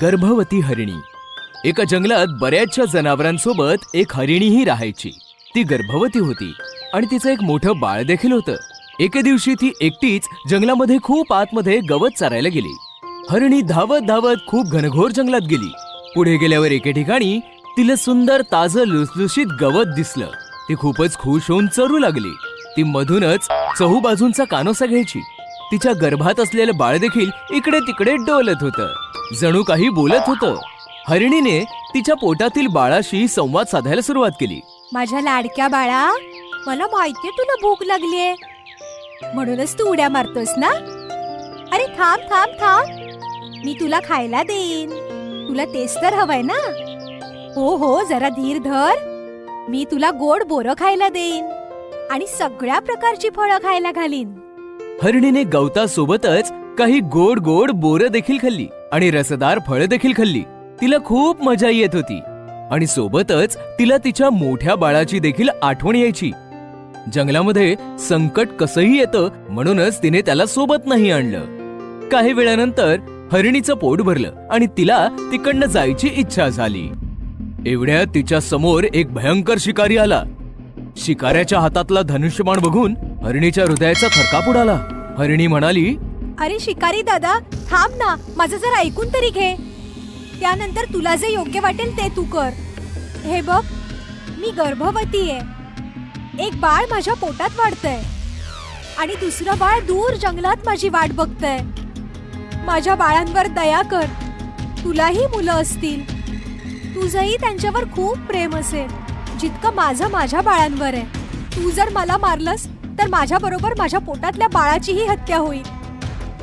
गर्भवती हरिणी. एका जंगलात बऱ्याचशा जनावरांसोबत एक हरिणीही राहायची. ती गर्भवती होती आणि तिचं एक मोठं बाळ देखील होतं. एके दिवशी ती एकटीच जंगलामध्ये खूप आतमध्ये गवत चारायला गेली. हरिणी धावत धावत खूप घनघोर जंगलात गेली. पुढे गेल्यावर एके ठिकाणी तिला सुंदर ताजं लुसलुशीत गवत दिसलं. ती खूपच खुश होऊन चरू लागली. ती मधूनच चहूबाजूंचा कानोसा घ्यायची. तिच्या गर्भात असलेलं बाळ देखील इकडे तिकडे डोलत होतं. जणू काही बोलत होतं. हरिणीने तिच्या पोटातील बाळाशी संवाद साधायला सुरुवात केली. माझ्या लाडक्या बाळा मला माहितीये तुला भूक लागलीये. म्हणूनच तू उड्या मारतोस ना? अरे थांब थांब थांब. मी तुला खायला देईन. तुला तेच तर हवंय ना? हो हो जरा धीर धर. मी तुला गोड बोरं खायला देईन. आणि सगळ्या प्रकारची फळं खायला घालीन. हरिणीने गवतासोबतच काही गोड गोड बोरं देखील खाल्ली आणि रसदार फळं देखील खाल्ली. तिला खूप मजा येत होती. आणि सोबतच तिला तिच्या मोठ्या बाळाची देखील आठवण यायची. जंगलामध्ये संकट कसंही येतं म्हणूनच तिने त्याला सोबत नाही आणलं. काही वेळानंतर हरिणीचं पोट भरलं आणि तिला तिकडनं जायची इच्छा झाली. एवढ्या तिच्या समोर एक भयंकर शिकारी आला. शिकाऱ्याच्या हातातला धनुष्यबाण बघून हरिणीच्या हृदयाचा थरकाप उडाला. हरिणी म्हणाली अरे शिकारी दादा थांब ना माझं जर ऐकून तरी घे. त्यानंतर तुला जे योग्य वाटेल ते तू कर. हे बघ मी गर्भवती आहे. एक बाळ माझ्या पोटात वाढतंय. आणि दुसरं बाळ दूर जंगलात माझी वाट बघतंय. माझ्या बाळांवर दया कर. तुलाही मुलं असतील. तुझंही त्यांच्यावर खूप प्रेम असेल. जितकं माझं माझ्या बाळांवर आहे. तू जर मला मारलंस तर माझ्या बरोबर माझ्या पोटातल्या बाळाचीही हत्या होईल.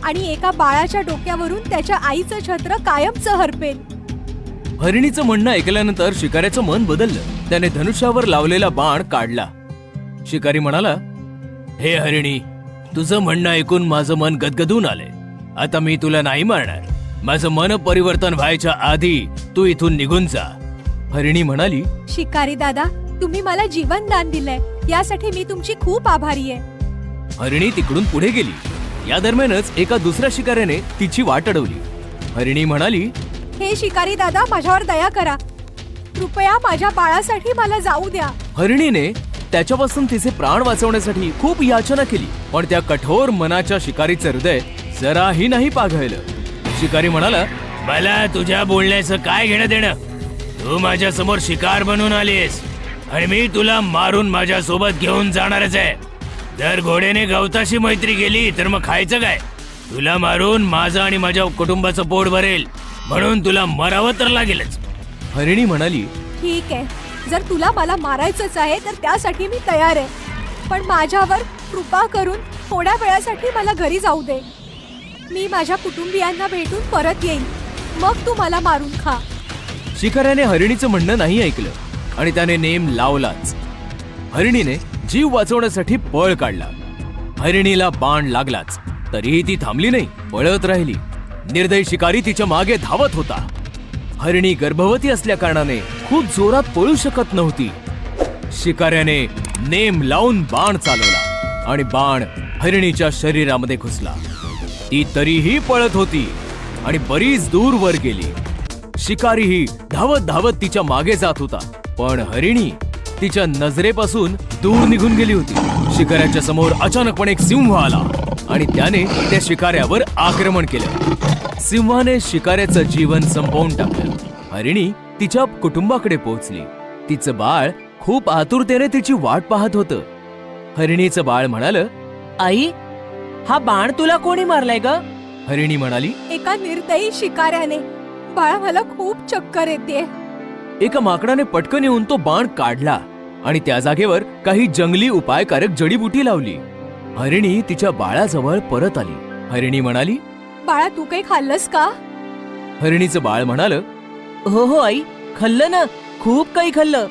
आणि एका बाळाच्या डोक्यावरून त्याच्या आईचं छत्र कायमचं हरपेल. हरिणीचं म्हणणं ऐकल्यानंतर शिकाऱ्याचं मन बदललं. त्याने धनुष्यावर लावलेला बाण काढला. शिकारी म्हणाला हे हरिणी तुझं म्हणणं ऐकून माझं मन गदगदून आलंय. आता मी तुला नाही मारणार. माझं मन परिवर्तन व्हायच्या आधी तू इथून निघून जा. हरिणी म्हणाली शिकारी दादा तुम्ही मला जीवन दान दिलंय. यासाठी मी तुमची खूप आभारी आहे. हरिणी तिकडून पुढे गेली. या दरम्यानच एका दुसऱ्या शिकाऱ्याने तिची वाट अडवली. हरिणी म्हणाली हे शिकारी दादा माझ्यावर दया करा. कृपया माझ्या बाळासाठी मला जाऊ द्या. हरिणीने त्याच्यापासून तिचे प्राण वाचवण्यासाठी खूप याचना केली पण त्या कठोर मनाच्या शिकारीचं हृदय जराही नाही पाघळलं. शिकारी म्हणाला मला तुझ्या बोलण्याचं काय घेणं देणं? तू माझ्यासमोर शिकार बनून आलीस आणि मी तुला मारून माझ्या सोबत घेऊन जाणारच आहे. जर घोड्याने गवताशी मैत्री केली तर मग खायचं काय? तुला मारून माझं आणि माझ्या कुटुंबाचं पोट भरेल. म्हणून तुला मरावं तर लागेलच. हरिणी म्हणाली ठीक आहे. जर तुला मला मारायचंच आहे तर त्यासाठी मी तयार आहे. पण माझ्यावर कृपा करून थोड्या वेळासाठी मला घरी जाऊ दे. मी माझ्या कुटुंबियांना भेटून परत येईन. मग तू मला मारून खा. शिकाऱ्याने हरिणीचं म्हणणं नाही ऐकलं. आणि त्याने नेम लावलाच. हरिणीने जीव वाचवण्यासाठी पळ काढला. हरिणीला बाण लागलाच तरीही ती थांबली नाही पळत राहिली. निर्दय शिकारी तिच्यामागे धावत होता. हरिणी गर्भवती असल्या कारणाने खूप जोरात पळू शकत नव्हती. शिकाऱ्याने नेम लावून बाण चालवला आणि बाण हरिणीच्या शरीरामध्ये घुसला. ती तरीही पळत होती आणि बरीच दूर वर गेली. शिकारीही धावत धावत तिच्यामागे जात होता. पण हरिणी तिच्या नजरेपासून दूर निघून गेली होती. शिकाऱ्याच्या समोर अचानकपणे एक सिंह आला आणि त्याने त्या शिकाऱ्यावर आक्रमण केलं. सिंहाने शिकाऱ्याचं जीवन संपवून टाकलं. हरिणी तिच्या कुटुंबाकडे पोहोचली. तिचं बाळ खूप आतुरतेने तिची वाट पाहत होतं. हरिणीचं बाळ म्हणाल आई हा बाण तुला कोणी मारलाय ग? हरिणी म्हणाली एका निर्दयी शिकाऱ्याने. बाळा मला खूप चक्कर येते एका माकडाने पटकन येऊन तो बाण काढला आणि त्या जागेवर काही जंगली उपायकारक जडीबुटी लावली. हरिणी तिच्या बाळाजवळ परत आली. हरिणी म्हणाली बाळा तू काही खाल्लंस का? हरिणीचं बाळ म्हणाल हो हो आई खाल्लं ना खूप काही खाल्लं.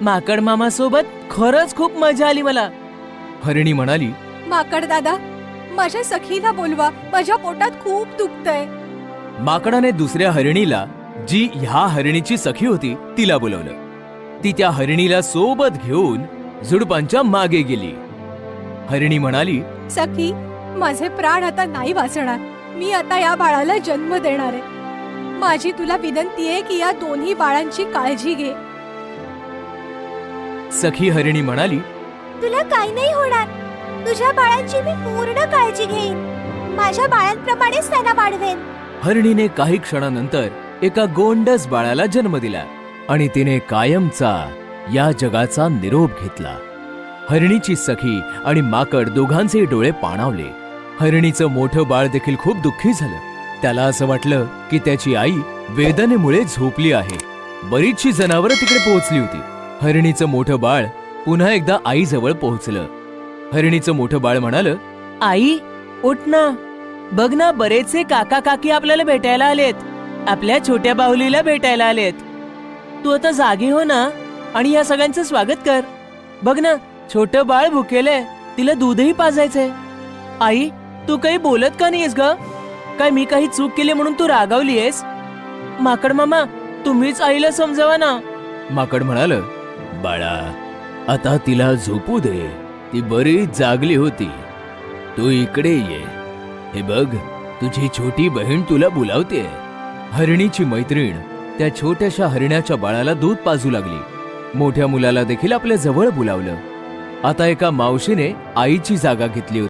माकड मामा सोबत खरंच खूप मजा आली मला. हरिणी म्हणाली माकड दादा माझ्या सखीला बोलवा माझ्या पोटात खूप दुखतंय. माकडाने दुसऱ्या हरिणीला जी ह्या हरिणीची सखी होती तिला बोलवलं. ती त्या हरिणीला सोबत घेऊन झुडपांच्या मागे गेली. हरिणी म्हणाली सखी माझे प्राण आता नाही वाचणार. मी आता या बाळाला जन्म देणार आहे. माझी तुला विनंती आहे की या दोन्ही बाळांची काळजी घे. सखी हरिणी म्हणाली तुला काही नाही होणार. तुझ्या बाळांची मी पूर्ण काळजी घेईन. माझ्या बाळांप्रमाणेच त्यांना वाढवेन. हरिणीने काही क्षणानंतर एका गोंडस बाळाला जन्म दिला आणि तिने कायमचा या जगाचा निरोप घेतला. हरिणीची सखी आणि माकड दोघांचे डोळे पाणावले. हरिणीचं मोठं बाळ देखील खूप दुःखी झालं. त्याला असं वाटलं की त्याची आई वेदनेमुळे झोपली आहे. बरीचशी जनावरं तिकडे पोहोचली होती. हरिणीचं मोठं बाळ पुन्हा एकदा आईजवळ पोहोचलं. हरिणीचं मोठं बाळ म्हणाल आई उठ ना. बघ ना बरेचसे काका काकी आपल्याला भेटायला आलेत. आपल्या छोट्या बाहुलीला भेटायला आलेत. तू आता जागी हो ना आणि या सगळ्यांचं स्वागत कर. बघ ना छोट बाळ भुकेलंय तिला दूधही पाजायचंय. आई तू काही बोलत का नाहीस ग? काय मी काही चूक केली म्हणून तू रागावलीयस? माकड मामा तुम्हीच आईला समजावा ना. माकड म्हणाल बाळा आता तिला झोपू दे. ती बरीच जागली होती. तू इकडे ये. हे बघ तुझी छोटी बहीण तुला बोलावते हरिणीची मैत्रीण. त्या छोट्याशा हरिण्याच्या बाळाला दूध पाजू लागली. मोठ्या मुलाला देखील आपल्या जवळ बोलावलं. आता एका मावशीने आईची जागा घेतली होती.